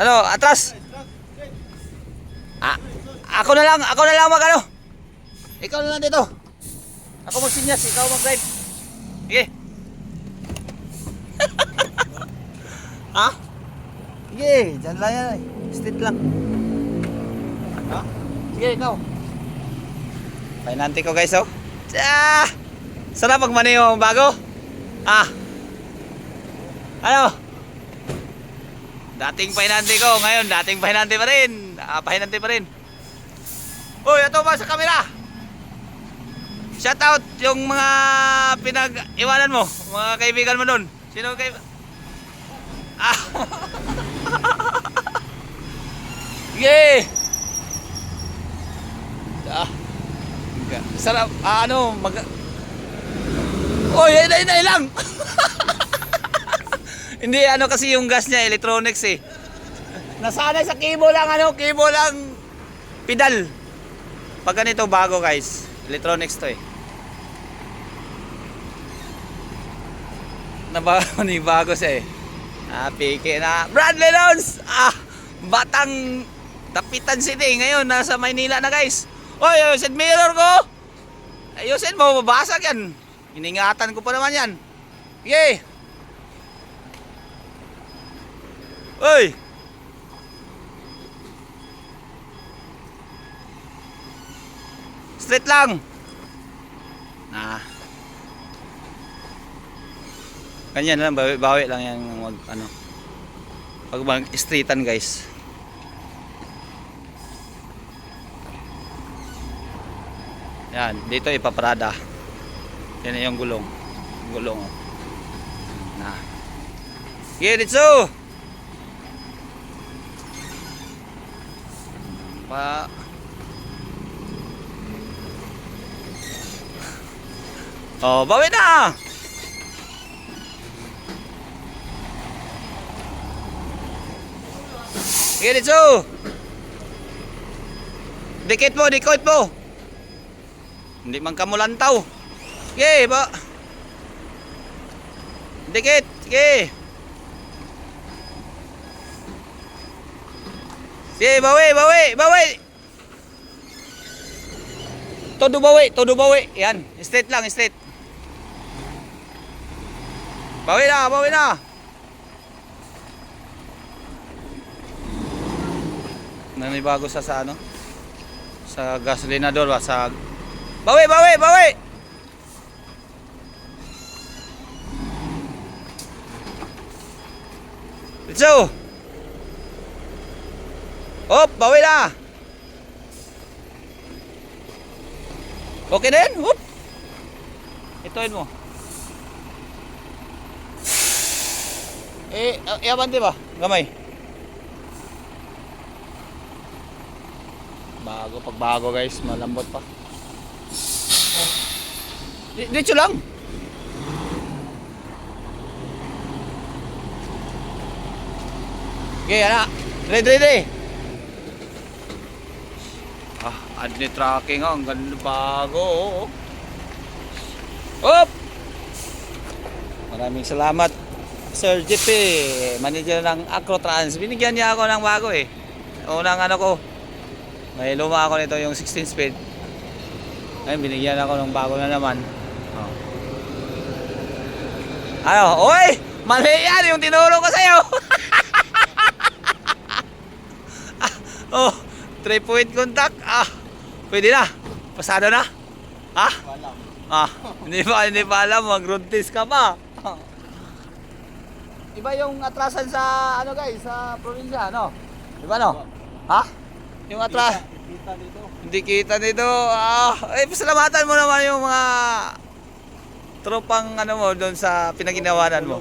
Ano, atras. Ah, ako na lang, ako na lang mag ano. Ikaw na lang dito. Ako magsinyas, ikaw mag-drive. Sige. ha? Sige, dyan lang yan. eh. Straight lang. Ha? Sige, ikaw. Painante ko guys, oh. Ah! Sarap pag mani yung bago. Ah. Ano? Dating pahinante ko, ngayon dating pahinante pa rin. Ah, pahinante pa rin. Uy, ito ba sa kamera? Shout out yung mga pinag-iwanan mo, mga kaibigan mo doon. Sino kay Ah. Sige. Ah. Sarap, ah, ano, mag Oy, ay, ay, ay lang. Hindi ano kasi yung gas niya electronics eh. Nasanay sa cable lang ano, cable lang pedal. Pag ganito bago guys, electronics to eh. Naba ni bago siya eh. Ah, piki na. Bradley Lons! Ah, batang Dapitan City ngayon nasa Maynila na guys. Oy, ayusin mirror ko. Ayusin mo, mabasag yan. Iningatan ko pa naman yan. Yay! Oy! Straight lang. Nah. Ganyan lang, bawi-bawi lang yan wag ano. Pag mag streetan guys. Yan, dito ipaparada. Yan yung gulong. Gulong. Na. Sige, dito. Pa Oh, bawi na. Sige, dito. Dikit mo, dikit mo. Hindi man ka mulantaw. Sige, ba. Dikit, sige. Sige, bawi, bawi, bawi. Todo bawi, todo bawi. Yan, straight lang, straight. Bawi na, bawi na. Nanibago sa sa ano? Sa gasolinador ba? Sa Bawi, bawi, bawi! Let's Hop, bawi na! Okay na yan? Hop! Itoin mo. Eh, uh, yaman di ba? Gamay. Bago, pag bago guys, malambot pa. Di- Dito lang. Okay, ana. Ready, ready. Ah, adli tracking oh. Ang ganda bago. oh. Hop! Maraming salamat. Sir JP, manager ng Acrotrans. Binigyan niya ako ng bago eh. Unang ano ko, may luma ako nito yung 16 speed. Ngayon, binigyan ako ng bago na naman. Oh. Ano? Oy! Mali yan yung tinuro ko sa'yo! oh, 3 point contact. Ah, pwede na. Pasado na. Ha? Walang. Ah, hindi pa, hindi pa alam. Mag-road test ka pa. Iba yung atrasan sa, ano guys, sa probinsya, ano? Iba no? Ha? Yung atras... Kita dito. Hindi kita nito. Ah, eh, pasalamatan mo naman yung mga tropang ano mo doon sa pinaginawanan mo.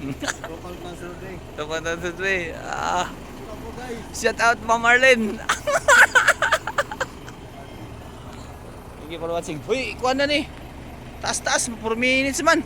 Local ng survey. Tropang tatutri. Ah, shout out Ma'am Marlene. Thank you for watching. Uy, ikuha na ni. Taas-taas, 4 minutes man.